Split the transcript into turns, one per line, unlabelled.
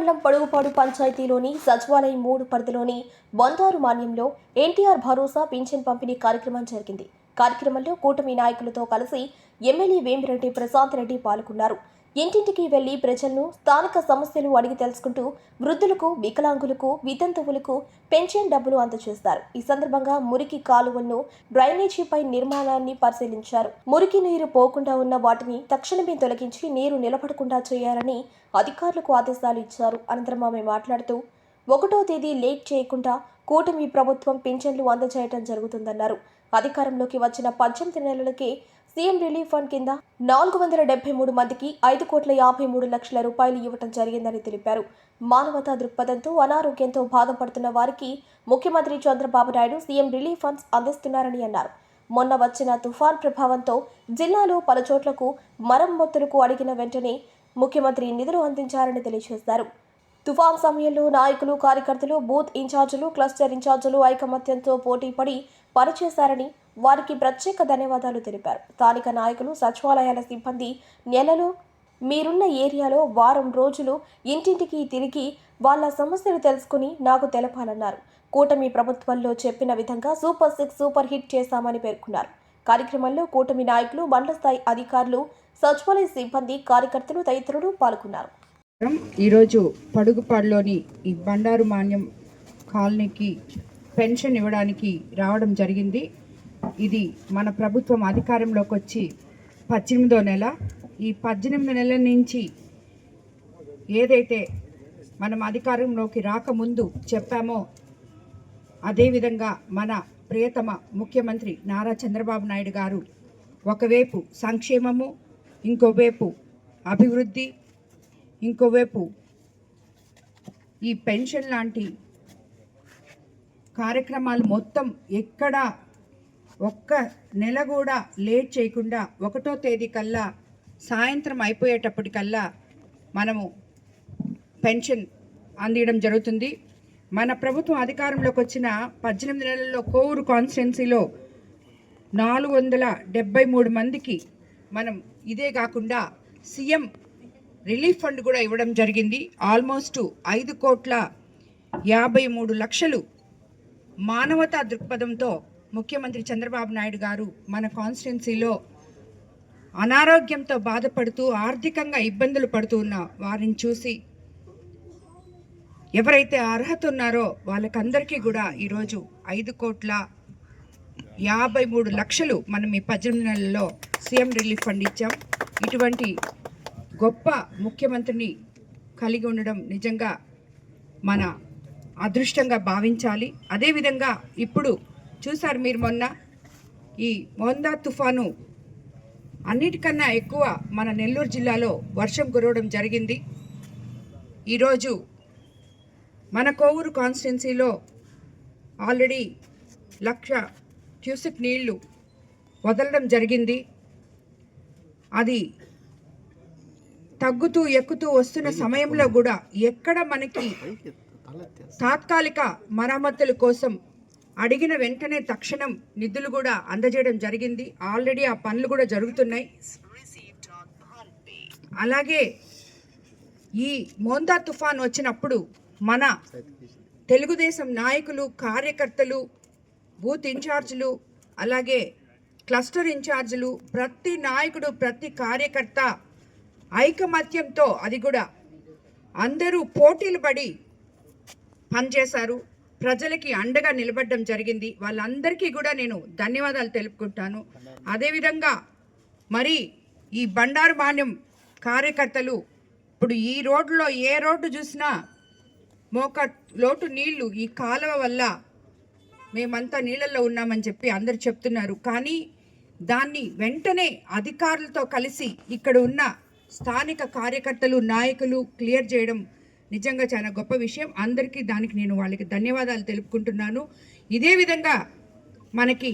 మండలం పడుగుపాడు పంచాయతీలోని సచివాలయం మూడు పరిధిలోని బందారు మాన్యంలో ఎన్టీఆర్ భరోసా పింఛన్ పంపిణీ కార్యక్రమం జరిగింది. కార్యక్రమంలో కూటమి నాయకులతో కలిసి ఎమ్మెల్యే వేమిరెడ్డి ప్రశాంత్ రెడ్డి పాల్గొన్నారు. ఇంటింటికి వెళ్ళి ప్రజలను స్థానిక సమస్యలు అడిగి తెలుసుకుంటూ వృద్ధులకు వికలాంగులకు వితంతువులకు పెన్షన్ డబ్బులు అందజేస్తారు ఈ సందర్భంగా మురికి కాలువలను డ్రైనేజీపై నిర్మాణాన్ని పరిశీలించారు. మురికి నీరు పోకుండా ఉన్న వాటిని తక్షణమే తొలగించి నీరు నిలబడకుండా చేయాలని అధికారులకు ఆదేశాలు ఇచ్చారు. అనంతరం ఆమె మాట్లాడుతూ ఒకటో తేదీ లేట్ చేయకుండా కూటమి ప్రభుత్వం పింఛన్లు అందజేయటం జరుగుతుందన్నారు. అధికారంలోకి వచ్చిన పద్దెనిమిది నెలలకే సీఎం రిలీఫ్ ఫండ్ కింద నాలుగు వందల డెబ్బై మూడు మందికి ఐదు కోట్ల యాభై మూడు లక్షల రూపాయలు ఇవ్వటం జరిగిందని తెలిపారు. మానవతా దృక్పథంతో అనారోగ్యంతో బాధపడుతున్న వారికి ముఖ్యమంత్రి Chandrababu Naidu CM relief funds అందిస్తున్నారని అన్నారు. మొన్న వచ్చిన తుఫాన్ ప్రభావంతో జిల్లాలో పలు చోట్లకు మరమ్మతులకు అడిగిన వెంటనే ముఖ్యమంత్రి నిధులు అందించారని తెలియజేశారు. తుఫాన్ సమయంలో నాయకులు కార్యకర్తలు బూత్ ఇన్ఛార్జీలు క్లస్టర్ ఇన్ఛార్జీలు ఐకమత్యంతో పోటీపడి పనిచేశారని వారికి ప్రత్యేక ధన్యవాదాలు తెలిపారు. స్థానిక నాయకులు సచివాలయాల సిబ్బంది నెలలు మీరున్న ఏరియాలో వారం రోజులు ఇంటింటికి తిరిగి వాళ్ళ సమస్యలు తెలుసుకుని నాకు తెలపాలన్నారు. కూటమి ప్రభుత్వంలో చెప్పిన విధంగా సూపర్ సిక్స్ సూపర్ హిట్ చేశామని పేర్కొన్నారు. కార్యక్రమంలో కూటమి నాయకులు మండల స్థాయి అధికారులు సచివాలయ సిబ్బంది కార్యకర్తలు తదితరులు పాల్గొన్నారు.
ఈరోజు పడుగుపాడులోని ఈ బండారు మాన్యం కాలనీకి పెన్షన్ ఇవ్వడానికి రావడం జరిగింది. ఇది మన ప్రభుత్వం అధికారంలోకి వచ్చి పద్దెనిమిదో నెల. ఈ పద్దెనిమిది నెలల నుంచి ఏదైతే మనం అధికారంలోకి రాకముందు చెప్పామో అదేవిధంగా మన ప్రియతమ ముఖ్యమంత్రి నారా చంద్రబాబు నాయుడు గారు ఒకవైపు సంక్షేమము ఇంకోవైపు అభివృద్ధి ఇంకోవైపు ఈ పెన్షన్ లాంటి కార్యక్రమాలు మొత్తం ఎక్కడ ఒక్క నెల కూడా లేట్ చేయకుండా ఒకటో తేదీ కల్లా సాయంత్రం అయిపోయేటప్పటికల్లా మనము పెన్షన్ అందియడం జరుగుతుంది. మన ప్రభుత్వం అధికారంలోకి వచ్చిన పద్దెనిమిది నెలల్లో కోవూరు కాన్స్టిట్యున్సీలో నాలుగు వందల డెబ్బై మూడు మందికి మనం ఇదే కాకుండా సీఎం రిలీఫ్ ఫండ్ కూడా ఇవ్వడం జరిగింది. ఆల్మోస్ట్ ఐదు కోట్ల యాభై మూడు లక్షలు మానవతా దృక్పథంతో ముఖ్యమంత్రి చంద్రబాబు నాయుడు గారు మన కాన్స్టిట్యున్సీలో అనారోగ్యంతో బాధపడుతూ ఆర్థికంగా ఇబ్బందులు పడుతూ ఉన్న వారిని చూసి ఎవరైతే అర్హత ఉన్నారో వాళ్ళకందరికీ కూడా ఈరోజు ఐదు కోట్ల యాభై మూడు లక్షలు మనం ఈ పద్దెనిమిది నెలల్లో సీఎం రిలీఫ్ ఫండ్ ఇచ్చాం. ఇటువంటి గొప్ప ముఖ్యమంత్రిని కలిగి ఉండడం నిజంగా మన అదృష్టంగా భావించాలి. అదేవిధంగా ఇప్పుడు చూసారు మీరు మొన్న? ఈ మోందా తుఫాను అన్నిటికన్నా ఎక్కువ మన నెల్లూరు జిల్లాలో వర్షం కురవడం జరిగింది. ఈరోజు మన కోవూరు కాన్స్టిట్యున్సీలో ఆల్రెడీ లక్ష క్యూసెక్ నీళ్ళు వదలడం జరిగింది. అది తగ్గుతూ ఎక్కుతూ వస్తున్న సమయంలో కూడా ఎక్కడ మనకి తాత్కాలిక మరమ్మతుల కోసం అడిగిన వెంటనే తక్షణం నిధులు కూడా అందజేయడం జరిగింది. ఆల్రెడీ ఆ పనులు కూడా జరుగుతున్నాయి. అలాగే ఈ మోందా తుఫాన్ వచ్చినప్పుడు మన తెలుగుదేశం నాయకులు కార్యకర్తలు బూత్ ఇన్ఛార్జీలు అలాగే క్లస్టర్ ఇన్ఛార్జీలు ప్రతి నాయకుడు ప్రతి కార్యకర్త ఐకమత్యంతో అది కూడా అందరూ పోటీలు పడి పనిచేశారు. ప్రజలకి అండగా నిలబడడం జరిగింది. వాళ్ళందరికీ కూడా నేను ధన్యవాదాలు తెలుపుకుంటాను. అదేవిధంగా మరి ఈ బండారు మాన్యం కార్యకర్తలు ఇప్పుడు ఈ రోడ్లో ఏ రోడ్డు చూసినా మోక లోటు నీళ్ళు ఈ కాలువ వల్ల మేమంతా నీళ్ళల్లో ఉన్నామని చెప్పి అందరు చెప్తున్నారు. కానీ దాన్ని వెంటనే అధికారులతో కలిసి ఇక్కడ ఉన్న స్థానిక కార్యకర్తలు నాయకులు క్లియర్ చేయడం నిజంగా చాలా గొప్ప విషయం. అందరికీ దానికి నేను వాళ్ళకి ధన్యవాదాలు తెలుపుకుంటున్నాను. ఇదే విధంగా మనకి